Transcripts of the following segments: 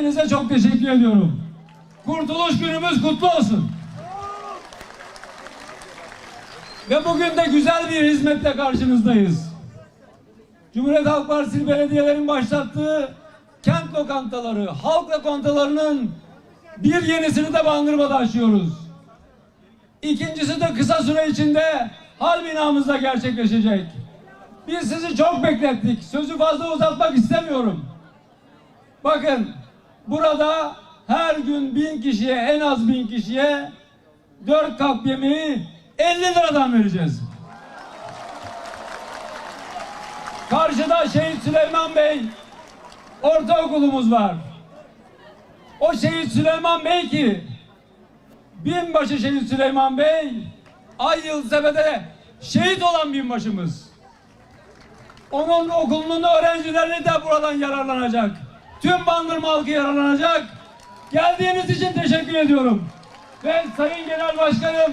Hepinize çok teşekkür ediyorum. Kurtuluş günümüz kutlu olsun. Ve bugün de güzel bir hizmetle karşınızdayız. Cumhuriyet Halk Partisi belediyelerin başlattığı kent lokantaları, halk lokantalarının bir yenisini de Bandırma'da açıyoruz. İkincisi de kısa süre içinde hal binamızda gerçekleşecek. Biz sizi çok beklettik. Sözü fazla uzatmak istemiyorum. Bakın burada her gün bin kişiye en az bin kişiye dört kap yemeği 50 liradan vereceğiz. Karşıda Şehit Süleyman Bey ortaokulumuz var. O Şehit Süleyman Bey ki binbaşı Şehit Süleyman Bey Ay Yıldıztepe'de şehit olan binbaşımız. Onun okulunun öğrencileri de buradan yararlanacak. Tüm Bandırma halkı yararlanacak. Geldiğiniz için teşekkür ediyorum. Ve Sayın Genel Başkanım,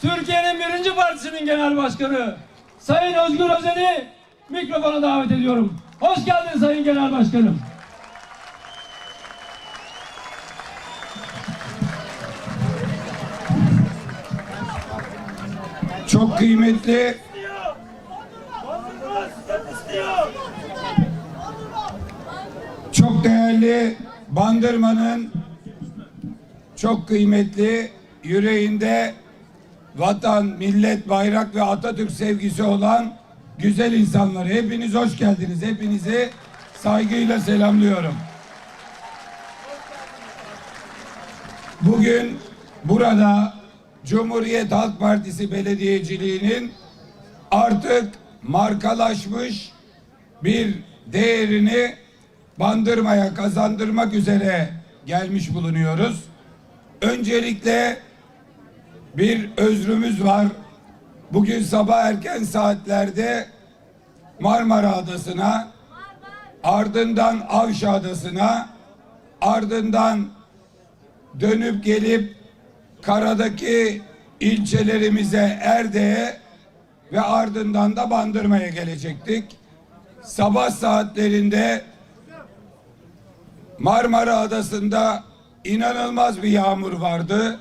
Türkiye'nin birinci partisinin genel başkanı Sayın Özgür Özel'i mikrofona davet ediyorum. Hoş geldin Sayın Genel Başkanım. Çok kıymetli değerli Bandırma'nın çok kıymetli yüreğinde vatan, millet, bayrak ve Atatürk sevgisi olan güzel insanları. Hepiniz hoş geldiniz. Hepinizi saygıyla selamlıyorum. Bugün burada Cumhuriyet Halk Partisi belediyeciliğinin artık markalaşmış bir değerini bandırmaya kazandırmak üzere gelmiş bulunuyoruz. Öncelikle bir özrümüz var. Bugün sabah erken saatlerde Marmara Adası'na, ardından Avşa Adası'na, ardından dönüp gelip karadaki ilçelerimize Erde'ye ve ardından da Bandırma'ya gelecektik. Sabah saatlerinde Marmara Adası'nda inanılmaz bir yağmur vardı.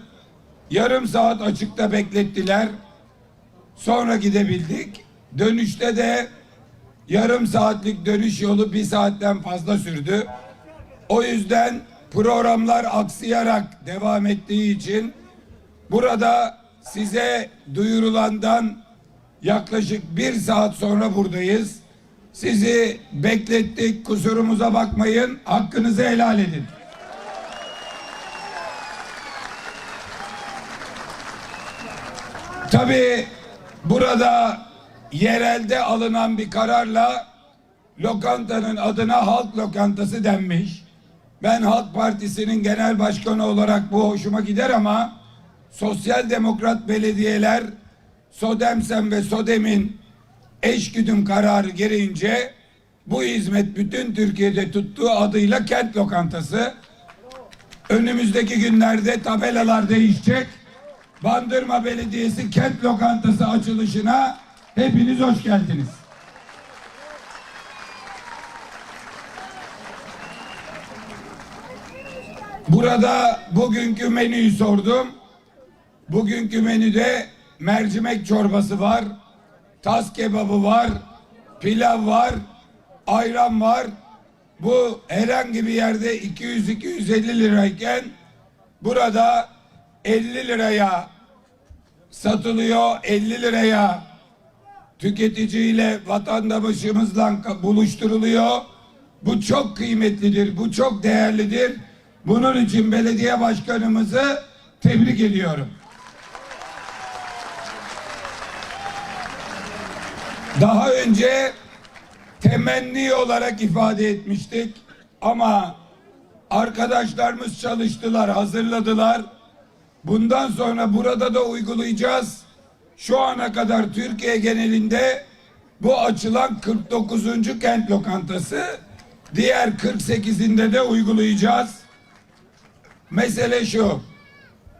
Yarım saat açıkta beklettiler. Sonra gidebildik. Dönüşte de yarım saatlik dönüş yolu bir saatten fazla sürdü. O yüzden programlar aksayarak devam ettiği için burada size duyurulandan yaklaşık bir saat sonra buradayız. Sizi beklettik, kusurumuza bakmayın, hakkınızı helal edin. Tabii burada yerelde alınan bir kararla lokantanın adına halk lokantası denmiş. Ben Halk Partisi'nin genel başkanı olarak bu hoşuma gider ama sosyal demokrat belediyeler Sodemsen ve Sodem'in eşgüdüm kararı gereğince bu hizmet bütün Türkiye'de tuttuğu adıyla kent lokantası. Önümüzdeki günlerde tabelalar değişecek. Bandırma Belediyesi kent lokantası açılışına hepiniz hoş geldiniz. Burada bugünkü menüyü sordum. Bugünkü menüde mercimek çorbası var, tas kebabı var, pilav var, ayran var. Bu herhangi bir yerde 200-250 lirayken burada 50 liraya satılıyor, 50 liraya tüketiciyle vatandaşımızla buluşturuluyor. Bu çok kıymetlidir, bu çok değerlidir. Bunun için belediye başkanımızı tebrik ediyorum. Daha önce temenni olarak ifade etmiştik ama arkadaşlarımız çalıştılar, hazırladılar. Bundan sonra burada da uygulayacağız. Şu ana kadar Türkiye genelinde bu açılan 49. kent lokantası diğer 48'inde de uygulayacağız. Mesele şu.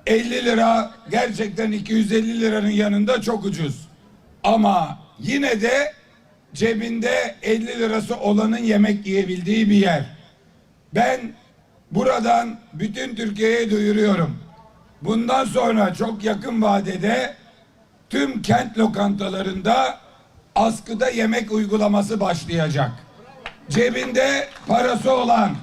50 lira gerçekten 250 liranın yanında çok ucuz. Ama yine de cebinde 50 lirası olanın yemek yiyebildiği bir yer. Ben buradan bütün Türkiye'ye duyuruyorum. Bundan sonra çok yakın vadede tüm kent lokantalarında askıda yemek uygulaması başlayacak. Cebinde parası olan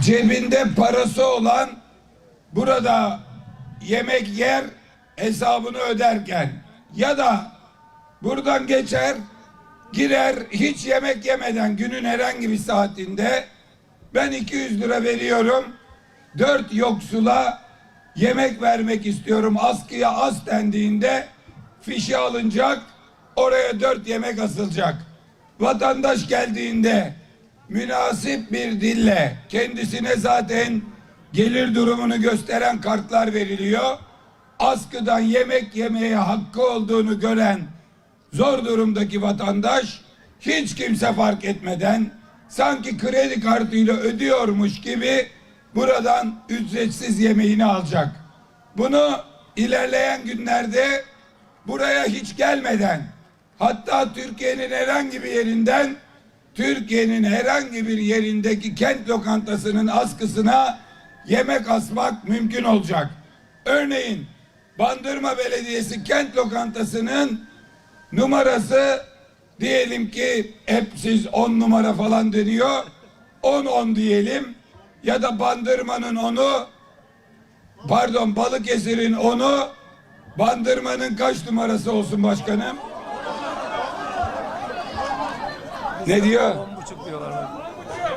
cebinde parası olan burada yemek yer hesabını öderken ya da buradan geçer girer hiç yemek yemeden günün herhangi bir saatinde ben 200 lira veriyorum dört yoksula yemek vermek istiyorum askıya az dendiğinde fişi alınacak oraya dört yemek asılacak vatandaş geldiğinde münasip bir dille kendisine zaten gelir durumunu gösteren kartlar veriliyor. Askıdan yemek yemeye hakkı olduğunu gören zor durumdaki vatandaş hiç kimse fark etmeden sanki kredi kartıyla ödüyormuş gibi buradan ücretsiz yemeğini alacak. Bunu ilerleyen günlerde buraya hiç gelmeden hatta Türkiye'nin herhangi bir yerinden Türkiye'nin herhangi bir yerindeki kent lokantasının askısına yemek asmak mümkün olacak. Örneğin Bandırma Belediyesi kent lokantasının numarası diyelim ki hep siz 10 numara falan deniyor. 10 10 diyelim ya da Bandırma'nın onu pardon Balıkesir'in onu Bandırma'nın kaç numarası olsun başkanım? Ne diyor? On buçuk diyorlar.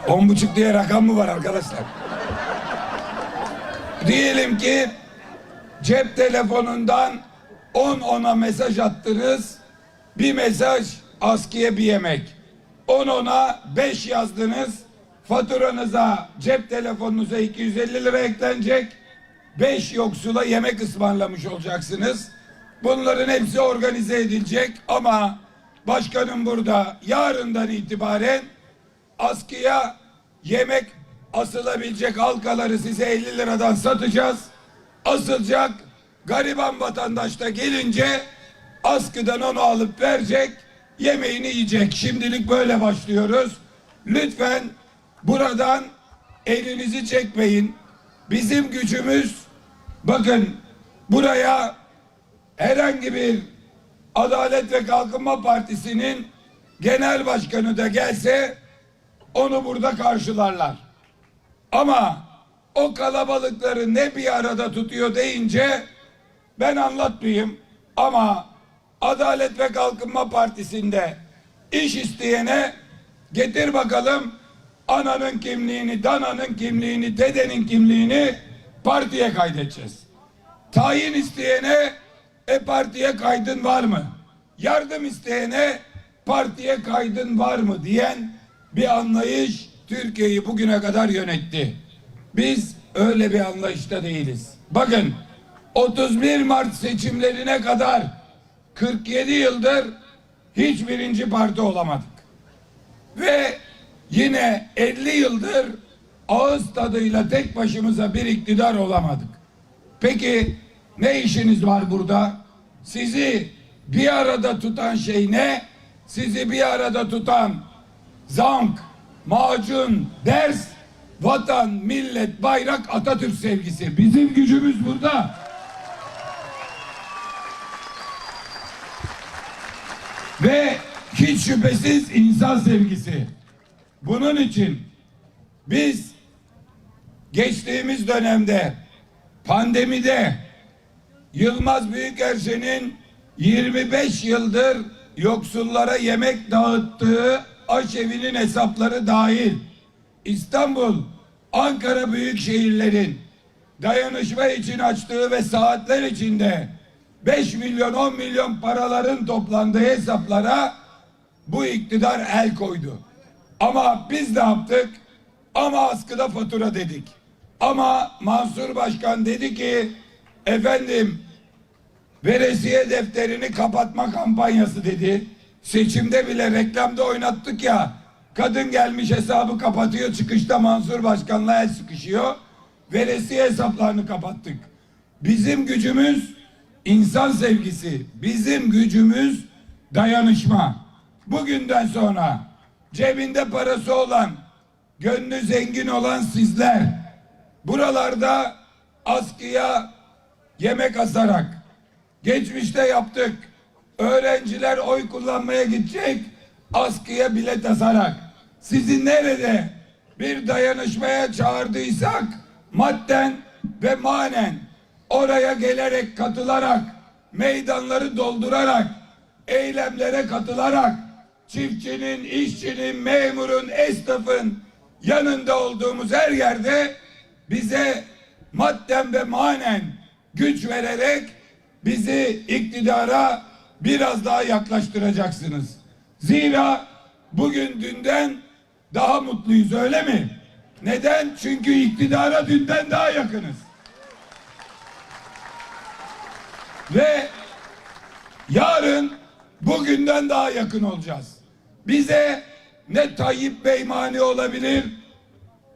On buçuk diye rakam mı var arkadaşlar? Diyelim ki cep telefonundan 10 ona mesaj attınız. Bir mesaj askıya bir yemek. 10 ona 5 yazdınız. Faturanıza cep telefonunuza 250 lira eklenecek. 5 yoksula yemek ısmarlamış olacaksınız. Bunların hepsi organize edilecek ama başkanım burada yarından itibaren askıya yemek asılabilecek halkaları size 50 liradan satacağız. Asılacak gariban vatandaş da gelince askıdan onu alıp verecek yemeğini yiyecek. Şimdilik böyle başlıyoruz. Lütfen buradan elinizi çekmeyin. Bizim gücümüz bakın buraya herhangi bir Adalet ve Kalkınma Partisi'nin genel başkanı da gelse onu burada karşılarlar. Ama o kalabalıkları ne bir arada tutuyor deyince ben anlatmayayım ama Adalet ve Kalkınma Partisi'nde iş isteyene getir bakalım ananın kimliğini, dananın kimliğini, dedenin kimliğini partiye kaydedeceğiz. Tayin isteyene e partiye kaydın var mı? Yardım isteyene partiye kaydın var mı diyen bir anlayış Türkiye'yi bugüne kadar yönetti. Biz öyle bir anlayışta değiliz. Bakın 31 Mart seçimlerine kadar 47 yıldır hiç birinci parti olamadık. Ve yine 50 yıldır ağız tadıyla tek başımıza bir iktidar olamadık. Peki ne işiniz var burada? Sizi bir arada tutan şey ne? Sizi bir arada tutan zank, macun, ders, vatan, millet, bayrak, Atatürk sevgisi. Bizim gücümüz burada. Ve hiç şüphesiz insan sevgisi. Bunun için biz geçtiğimiz dönemde pandemide Yılmaz Büyükerşen'in 25 yıldır yoksullara yemek dağıttığı aşevinin hesapları dahil İstanbul, Ankara büyük şehirlerin dayanışma için açtığı ve saatler içinde 5 milyon 10 milyon paraların toplandığı hesaplara bu iktidar el koydu. Ama biz ne yaptık? Ama askıda fatura dedik. Ama Mansur Başkan dedi ki efendim veresiye defterini kapatma kampanyası dedi. Seçimde bile reklamda oynattık ya. Kadın gelmiş hesabı kapatıyor. Çıkışta Mansur Başkan'la el sıkışıyor. Veresiye hesaplarını kapattık. Bizim gücümüz insan sevgisi. Bizim gücümüz dayanışma. Bugünden sonra cebinde parası olan, gönlü zengin olan sizler buralarda askıya yemek asarak geçmişte yaptık. Öğrenciler oy kullanmaya gidecek askıya bilet asarak sizi nerede bir dayanışmaya çağırdıysak madden ve manen oraya gelerek katılarak meydanları doldurarak eylemlere katılarak çiftçinin, işçinin, memurun, esnafın yanında olduğumuz her yerde bize madden ve manen güç vererek bizi iktidara biraz daha yaklaştıracaksınız. Zira bugün dünden daha mutluyuz öyle mi? Neden? Çünkü iktidara dünden daha yakınız. Ve yarın bugünden daha yakın olacağız. Bize ne Tayyip Bey mani olabilir,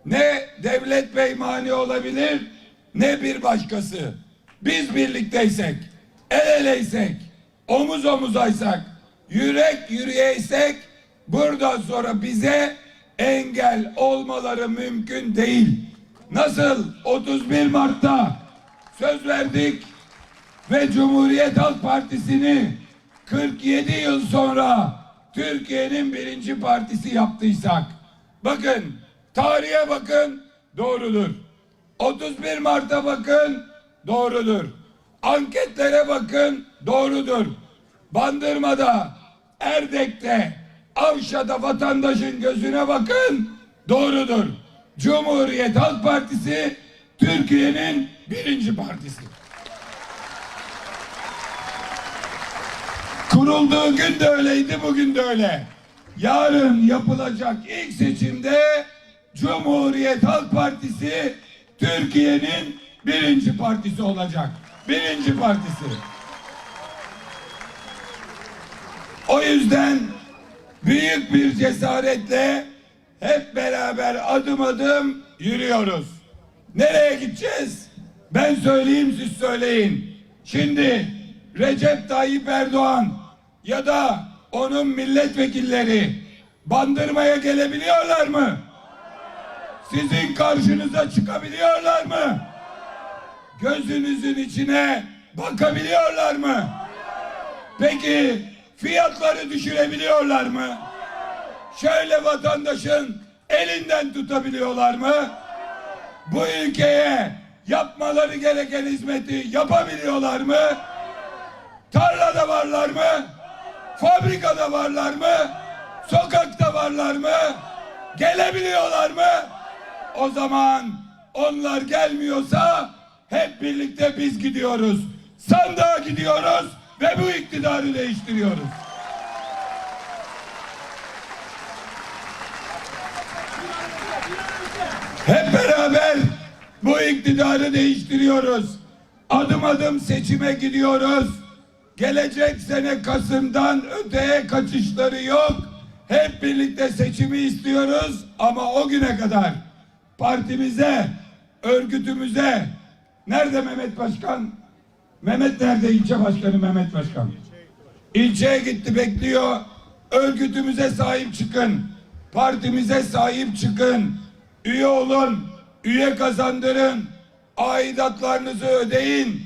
ne Devlet Bey mani olabilir, ne bir başkası. Biz birlikteysek, el eleysek, omuz omuzaysak, yürek yürüyeysek, buradan sonra bize engel olmaları mümkün değil. Nasıl 31 Mart'ta söz verdik, ve Cumhuriyet Halk Partisi'ni 47 yıl sonra Türkiye'nin birinci partisi yaptıysak bakın tarihe bakın doğrudur. 31 Mart'a bakın doğrudur. Anketlere bakın doğrudur. Bandırma'da, Erdek'te, Avşa'da vatandaşın gözüne bakın doğrudur. Cumhuriyet Halk Partisi Türkiye'nin birinci partisi. Kurulduğu gün de öyleydi, bugün de öyle. Yarın yapılacak ilk seçimde Cumhuriyet Halk Partisi Türkiye'nin birinci partisi olacak. Birinci partisi. O yüzden büyük bir cesaretle hep beraber adım adım yürüyoruz. Nereye gideceğiz? Ben söyleyeyim siz söyleyin. Şimdi Recep Tayyip Erdoğan ya da onun milletvekilleri bandırmaya gelebiliyorlar mı? Sizin karşınıza çıkabiliyorlar mı? Gözünüzün içine bakabiliyorlar mı? Peki fiyatları düşürebiliyorlar mı? Şöyle vatandaşın elinden tutabiliyorlar mı? Bu ülkeye yapmaları gereken hizmeti yapabiliyorlar mı? Tarlada varlar mı? Fabrikada varlar mı? Sokakta varlar mı? Gelebiliyorlar mı? O zaman onlar gelmiyorsa hep birlikte biz gidiyoruz. Sandığa gidiyoruz ve bu iktidarı değiştiriyoruz. Hep beraber bu iktidarı değiştiriyoruz. Adım adım seçime gidiyoruz. Gelecek sene Kasım'dan öteye kaçışları yok. Hep birlikte seçimi istiyoruz ama o güne kadar partimize, örgütümüze nerede Mehmet Başkan? Mehmet nerede ilçe başkanı Mehmet Başkan? İlçeye gitti bekliyor. Örgütümüze sahip çıkın. Partimize sahip çıkın. Üye olun. Üye kazandırın. Aidatlarınızı ödeyin.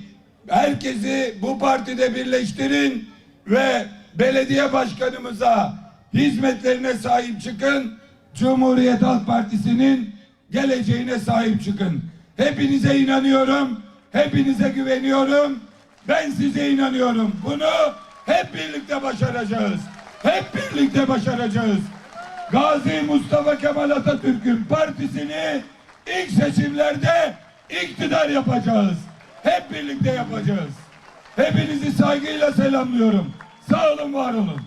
Herkesi bu partide birleştirin ve belediye başkanımıza hizmetlerine sahip çıkın. Cumhuriyet Halk Partisi'nin geleceğine sahip çıkın. Hepinize inanıyorum. Hepinize güveniyorum. Ben size inanıyorum. Bunu hep birlikte başaracağız. Hep birlikte başaracağız. Gazi Mustafa Kemal Atatürk'ün partisini ilk seçimlerde iktidar yapacağız. Hep birlikte yapacağız. Hepinizi saygıyla selamlıyorum. Sağ olun, var olun.